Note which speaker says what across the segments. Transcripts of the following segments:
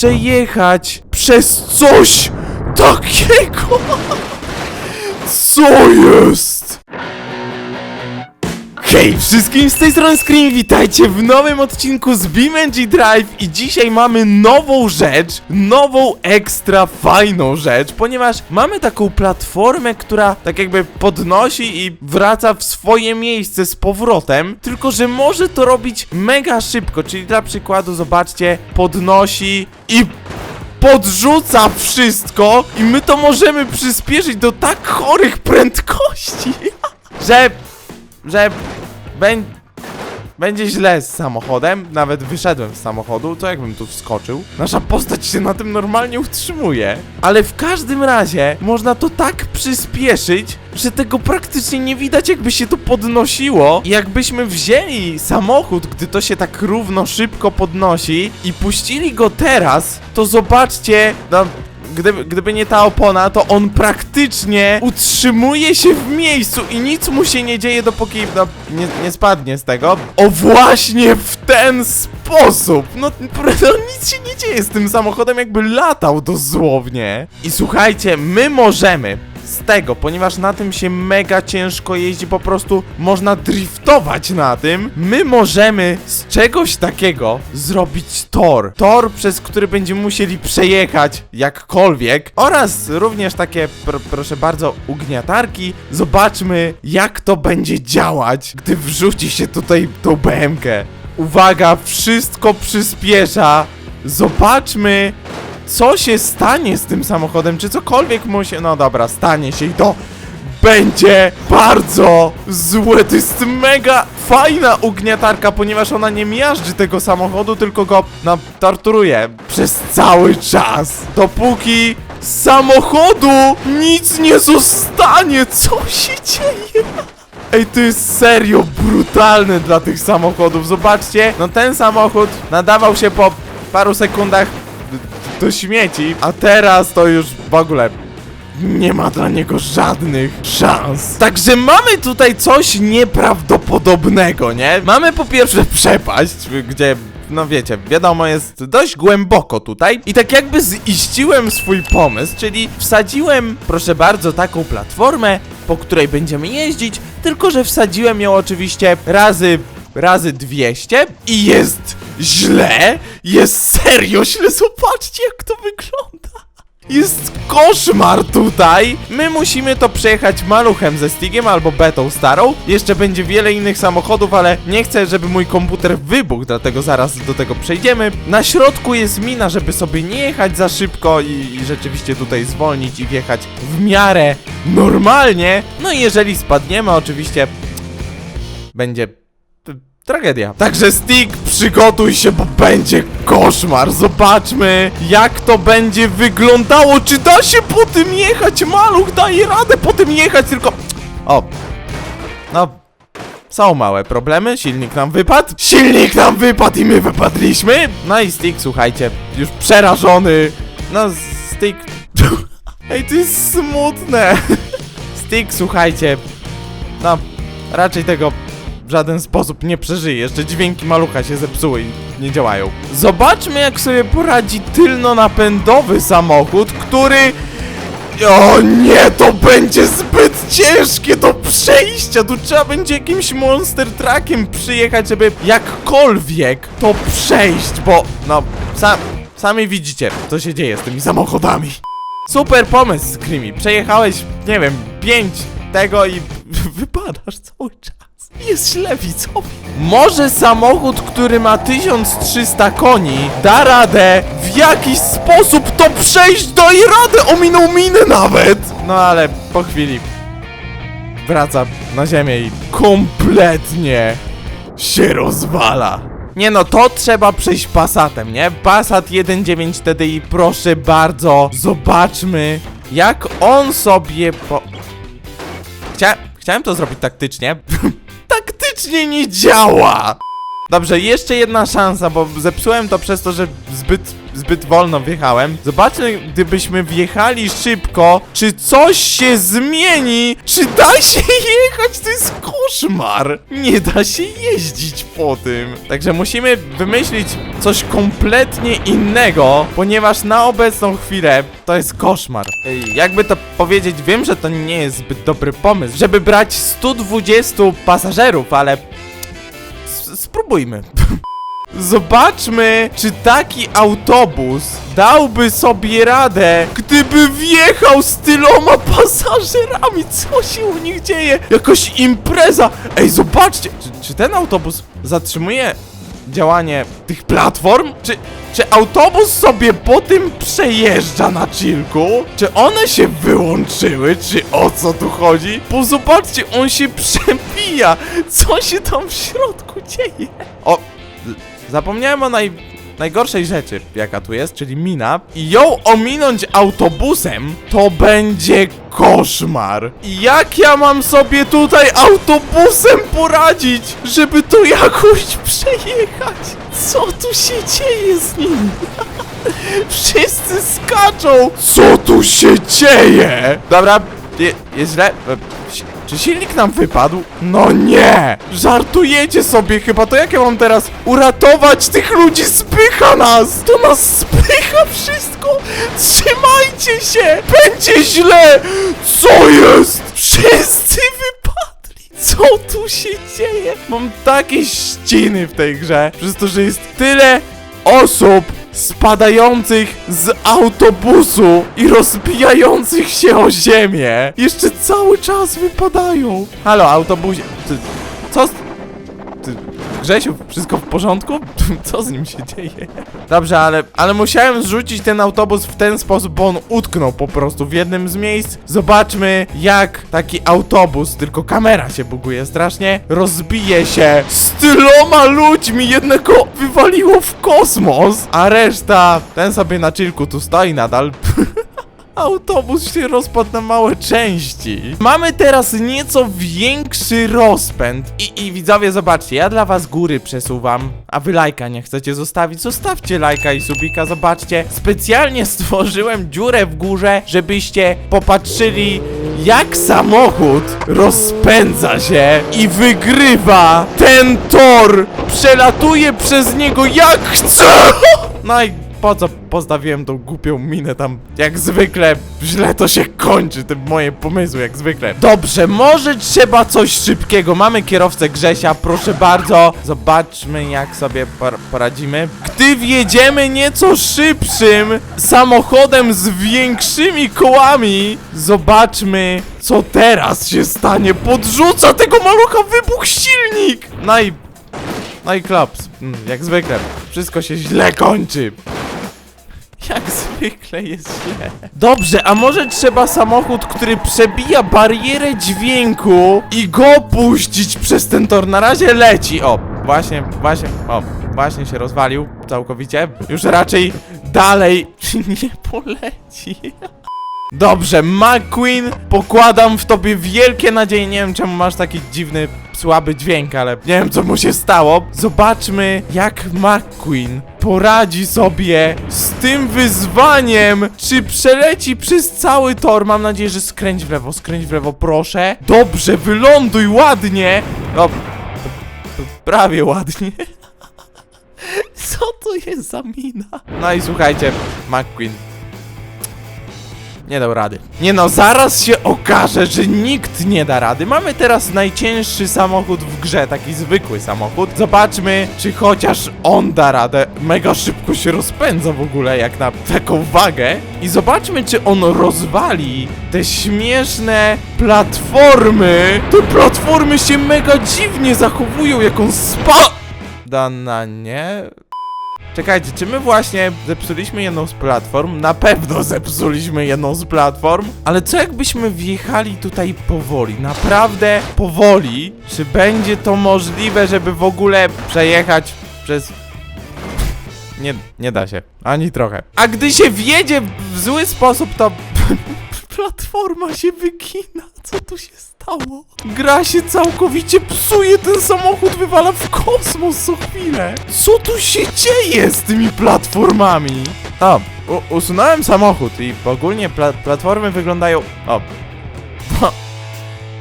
Speaker 1: przejechać przez coś takiego. Co jest? Hej wszystkim z tej strony Scream, witajcie w nowym odcinku z BeamNG Drive i dzisiaj mamy nową rzecz, nową ekstra fajną rzecz, ponieważ mamy taką platformę, która tak jakby podnosi i wraca w swoje miejsce z powrotem, tylko że może to robić mega szybko, czyli dla przykładu zobaczcie, podnosi i podrzuca wszystko i my to możemy przyspieszyć do tak chorych prędkości, że że bę- będzie źle z samochodem. Nawet wyszedłem z samochodu, to jakbym tu wskoczył. Nasza postać się na tym normalnie utrzymuje. Ale w każdym razie można to tak przyspieszyć, że tego praktycznie nie widać, jakby się to podnosiło. I jakbyśmy wzięli samochód, gdy to się tak równo szybko podnosi i puścili go teraz, to zobaczcie, no Gdyby, gdyby nie ta opona, to on praktycznie utrzymuje się w miejscu i nic mu się nie dzieje, dopóki no, nie, nie spadnie z tego. O właśnie w ten sposób! No, no nic się nie dzieje z tym samochodem, jakby latał dosłownie. I słuchajcie, my możemy z tego, ponieważ na tym się mega ciężko jeździ, po prostu można driftować na tym. My możemy z czegoś takiego zrobić tor. Tor, przez który będziemy musieli przejechać jakkolwiek. Oraz również takie, pr proszę bardzo, ugniatarki. Zobaczmy, jak to będzie działać, gdy wrzuci się tutaj tą BMK. Uwaga, wszystko przyspiesza. Zobaczmy, co się stanie z tym samochodem, czy cokolwiek mu się... No dobra, stanie się i to będzie bardzo złe. To jest mega fajna ugniatarka, ponieważ ona nie miażdży tego samochodu, tylko go, torturuje przez cały czas. Dopóki samochodu nic nie zostanie. Co się dzieje? Ej, to jest serio brutalne dla tych samochodów. Zobaczcie, no ten samochód nadawał się po paru sekundach do śmieci, a teraz to już w ogóle nie ma dla niego żadnych szans. Także mamy tutaj coś nieprawdopodobnego, nie? Mamy po pierwsze przepaść, gdzie no wiecie, wiadomo, jest dość głęboko tutaj. I tak jakby ziściłem swój pomysł, czyli wsadziłem, proszę bardzo, taką platformę, po której będziemy jeździć, tylko że wsadziłem ją oczywiście razy, razy 200 i jest źle, jest serio źle, zobaczcie jak to wygląda. Jest koszmar tutaj! My musimy to przejechać maluchem ze Stigiem albo betą starą. Jeszcze będzie wiele innych samochodów, ale nie chcę, żeby mój komputer wybuchł, dlatego zaraz do tego przejdziemy. Na środku jest mina, żeby sobie nie jechać za szybko i, i rzeczywiście tutaj zwolnić i wjechać w miarę normalnie. No i jeżeli spadniemy, oczywiście będzie tragedia. Także Stick, przygotuj się, bo będzie koszmar. Zobaczmy, jak to będzie wyglądało. Czy da się po tym jechać? Maluch daje radę po tym jechać, tylko... O, no... Są małe problemy, silnik nam wypadł, silnik nam wypadł i my wypadliśmy. No i Stick, słuchajcie, już przerażony. No, Stick... Ej, to jest smutne. Stick, słuchajcie, no, raczej tego w żaden sposób nie przeżyje. Jeszcze dźwięki malucha się zepsuły i nie działają. Zobaczmy, jak sobie poradzi tylno-napędowy samochód, który... O nie, to będzie zbyt ciężkie do przejścia. Tu trzeba będzie jakimś monster truckiem przyjechać, żeby jakkolwiek to przejść, bo no, sam, sami widzicie, co się dzieje z tymi samochodami. Super pomysł, Screamy. Przejechałeś, nie wiem, pięć tego i wypadasz cały czas. Jest widzowie. Może samochód, który ma 1300 koni, da radę w jakiś sposób to przejść, daj radę, ominął minę nawet. No ale po chwili wraca na ziemię i kompletnie się rozwala. Nie no, to trzeba przejść Passatem, nie? Passat 1.9 TDI, proszę bardzo, zobaczmy, jak on sobie po... Chcia... Chciałem to zrobić taktycznie. taktycznie nie działa! Dobrze, jeszcze jedna szansa, bo zepsułem to przez to, że zbyt zbyt wolno wjechałem. Zobaczmy, gdybyśmy wjechali szybko, czy coś się zmieni? Czy da się jechać? To jest koszmar. Nie da się jeździć po tym. Także musimy wymyślić coś kompletnie innego, ponieważ na obecną chwilę to jest koszmar. Ej, Jakby to powiedzieć, wiem, że to nie jest zbyt dobry pomysł, żeby brać 120 pasażerów, ale s- spróbujmy. Zobaczmy, czy taki autobus dałby sobie radę, gdyby wjechał z tyloma pasażerami. Co się u nich dzieje? Jakaś impreza. Ej, zobaczcie, czy, czy ten autobus zatrzymuje działanie tych platform? Czy, czy autobus sobie po tym przejeżdża na chillku? Czy one się wyłączyły? Czy o co tu chodzi? Bo zobaczcie, on się przepija. Co się tam w środku dzieje? O, Zapomniałem o naj... najgorszej rzeczy, jaka tu jest, czyli mina. I ją ominąć autobusem, to będzie koszmar. Jak ja mam sobie tutaj autobusem poradzić, żeby to jakoś przejechać? Co tu się dzieje z nim? Wszyscy skaczą! Co tu się dzieje? Dobra, je, jest źle. Czy silnik nam wypadł? No nie! Żartujecie sobie chyba, to jak ja mam teraz uratować tych ludzi? Spycha nas! To nas spycha wszystko! Trzymajcie się! Będzie źle! Co jest? Wszyscy wypadli! Co tu się dzieje? Mam takie ściny w tej grze, przez to, że jest tyle osób spadających z autobusu i rozbijających się o ziemię. Jeszcze cały czas wypadają. Halo, autobusie. Ty, co? Grzesiu, wszystko w porządku? Co z nim się dzieje? Dobrze, ale, ale musiałem zrzucić ten autobus w ten sposób, bo on utknął po prostu w jednym z miejsc. Zobaczmy, jak taki autobus, tylko kamera się buguje strasznie, rozbije się z tyloma ludźmi. Jednego wywaliło w kosmos, a reszta, ten sobie na chillku tu stoi nadal. Autobus się rozpadł na małe części. Mamy teraz nieco większy rozpęd. I, I widzowie, zobaczcie, ja dla was góry przesuwam. A wy lajka nie chcecie zostawić? Zostawcie lajka i subika, zobaczcie. Specjalnie stworzyłem dziurę w górze, żebyście popatrzyli, jak samochód rozpędza się i wygrywa ten tor. Przelatuje przez niego jak chce. I po co postawiłem tą głupią minę tam? Jak zwykle źle to się kończy, te moje pomysły, jak zwykle. Dobrze, może trzeba coś szybkiego. Mamy kierowcę Grzesia, proszę bardzo. Zobaczmy, jak sobie por poradzimy. Gdy wjedziemy nieco szybszym samochodem z większymi kołami, zobaczmy, co teraz się stanie. Podrzuca tego malucha wybuch silnik! No i no i klops, Mm, jak zwykle. Wszystko się źle kończy. Jak zwykle jest źle. Dobrze, a może trzeba samochód, który przebija barierę dźwięku i go puścić przez ten tor. Na razie leci. O, właśnie, właśnie, o, właśnie się rozwalił całkowicie. Już raczej dalej nie poleci. Dobrze, McQueen, pokładam w tobie wielkie nadzieje. Nie wiem, czemu masz taki dziwny, słaby dźwięk, ale nie wiem, co mu się stało. Zobaczmy, jak McQueen poradzi sobie z tym wyzwaniem. Czy przeleci przez cały tor? Mam nadzieję, że skręć w lewo, skręć w lewo, proszę. Dobrze, wyląduj ładnie. No, prawie ładnie. Co to jest za mina? No i słuchajcie, McQueen, nie dał rady. Nie no, zaraz się okaże, że nikt nie da rady. Mamy teraz najcięższy samochód w grze, taki zwykły samochód. Zobaczmy, czy chociaż on da radę. Mega szybko się rozpędza w ogóle, jak na taką wagę. I zobaczmy, czy on rozwali te śmieszne platformy. Te platformy się mega dziwnie zachowują, jak on spada na nie. Czekajcie, czy my właśnie zepsuliśmy jedną z platform? Na pewno zepsuliśmy jedną z platform. Ale co jakbyśmy wjechali tutaj powoli? Naprawdę powoli? Czy będzie to możliwe, żeby w ogóle przejechać przez... Nie, nie da się. Ani trochę. A gdy się wjedzie w zły sposób, to... Platforma się wygina. Co tu się stało? Gra się całkowicie psuje, ten samochód wywala w kosmos co chwilę. Co tu się dzieje z tymi platformami? U- usunąłem samochód i ogólnie pla platformy wyglądają... O.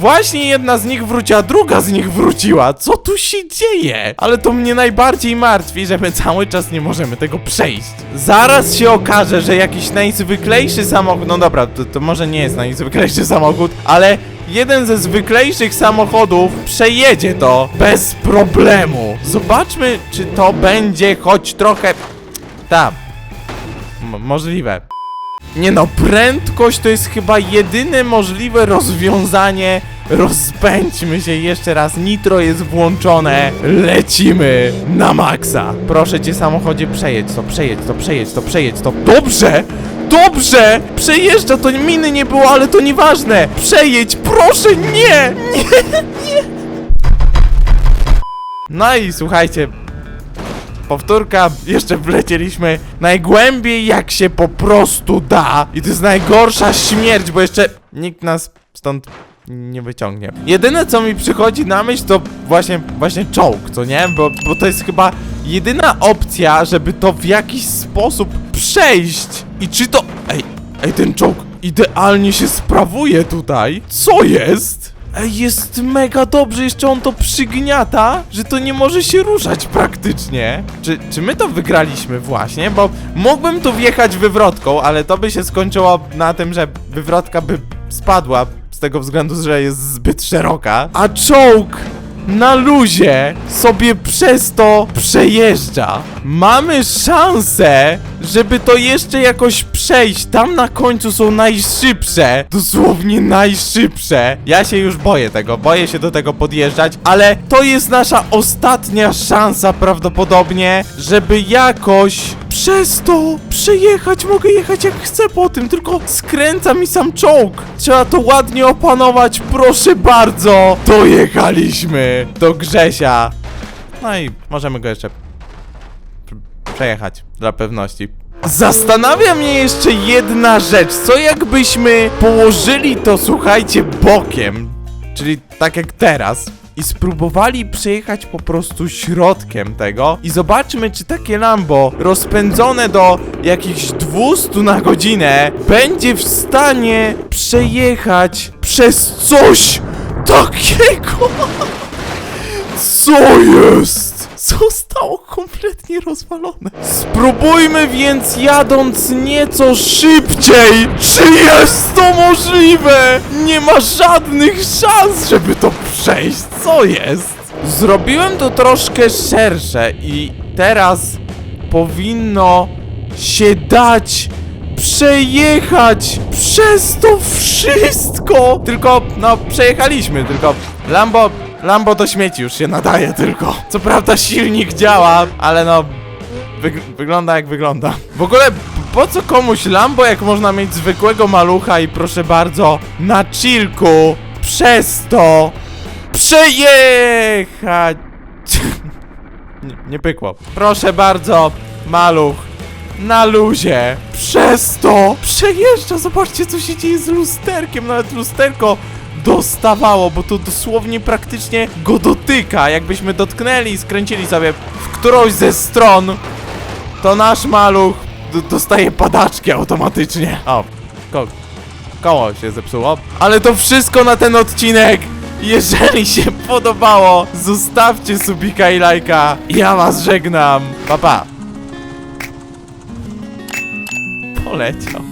Speaker 1: Właśnie jedna z nich wróciła, druga z nich wróciła. Co tu się dzieje? Ale to mnie najbardziej martwi, że my cały czas nie możemy tego przejść. Zaraz się okaże, że jakiś najzwyklejszy samochód. No dobra, to, to może nie jest najzwyklejszy samochód, ale jeden ze zwyklejszych samochodów przejedzie to bez problemu. Zobaczmy, czy to będzie choć trochę. Tam. Możliwe. Nie no, prędkość to jest chyba jedyne możliwe rozwiązanie. Rozpędźmy się jeszcze raz, nitro jest włączone. Lecimy na maksa. Proszę cię samochodzie, przejedź to, przejedź to, przejedź to, przejedź to. Dobrze! Dobrze! Przejeżdża, to miny nie było, ale to nieważne. Przejedź, proszę, nie! Nie, nie! No i słuchajcie, Powtórka, jeszcze wlecieliśmy najgłębiej jak się po prostu da. I to jest najgorsza śmierć, bo jeszcze nikt nas stąd nie wyciągnie. Jedyne co mi przychodzi na myśl to właśnie, właśnie czołg, co nie? Bo, bo to jest chyba jedyna opcja, żeby to w jakiś sposób przejść. I czy to... Ej, ej, ten czołg idealnie się sprawuje tutaj. Co jest? Ej, jest mega dobrze, jeszcze on to przygniata, że to nie może się ruszać praktycznie. Czy, czy my to wygraliśmy właśnie? Bo mógłbym tu wjechać wywrotką, ale to by się skończyło na tym, że wywrotka by spadła z tego względu, że jest zbyt szeroka. A czołg na luzie sobie przez to przejeżdża. Mamy szansę, żeby to jeszcze jakoś przejść. Tam na końcu są najszybsze. Dosłownie najszybsze. Ja się już boję tego, boję się do tego podjeżdżać, ale to jest nasza ostatnia szansa prawdopodobnie, żeby jakoś przez to przejechać. Mogę jechać jak chcę po tym, tylko skręca mi sam czołg. Trzeba to ładnie opanować, proszę bardzo. Dojechaliśmy do Grzesia. No i możemy go jeszcze pr- przejechać dla pewności. Zastanawia mnie jeszcze jedna rzecz. Co jakbyśmy położyli to, słuchajcie, bokiem, czyli tak jak teraz, i spróbowali przejechać po prostu środkiem tego i zobaczmy, czy takie Lambo rozpędzone do jakichś 200 na godzinę będzie w stanie przejechać przez coś takiego. Co jest? Zostało kompletnie rozwalone. Spróbujmy więc jadąc nieco szybciej. Czy jest to możliwe? Nie ma żadnych szans, żeby to przejść. Co jest? Zrobiłem to troszkę szersze i teraz powinno się dać przejechać przez to wszystko. Tylko, no, przejechaliśmy, tylko Lambo, Lambo do śmieci już się nadaje tylko. Co prawda silnik działa, ale no, wyg wygląda jak wygląda. W ogóle, po co komuś Lambo, jak można mieć zwykłego malucha i proszę bardzo, na chillku przez to przejechać. nie, nie pykło. Proszę bardzo, maluch na luzie. Przez to przejeżdża. Zobaczcie, co się dzieje z lusterkiem. Nawet lusterko dostawało, bo to dosłownie praktycznie go dotyka. Jakbyśmy dotknęli i skręcili sobie w którąś ze stron, to nasz maluch dostaje padaczki automatycznie. O, ko koło się zepsuło. Ale to wszystko na ten odcinek. Jeżeli się podobało, zostawcie subika i lajka. Ja was żegnam. Pa, pa. Poleciał.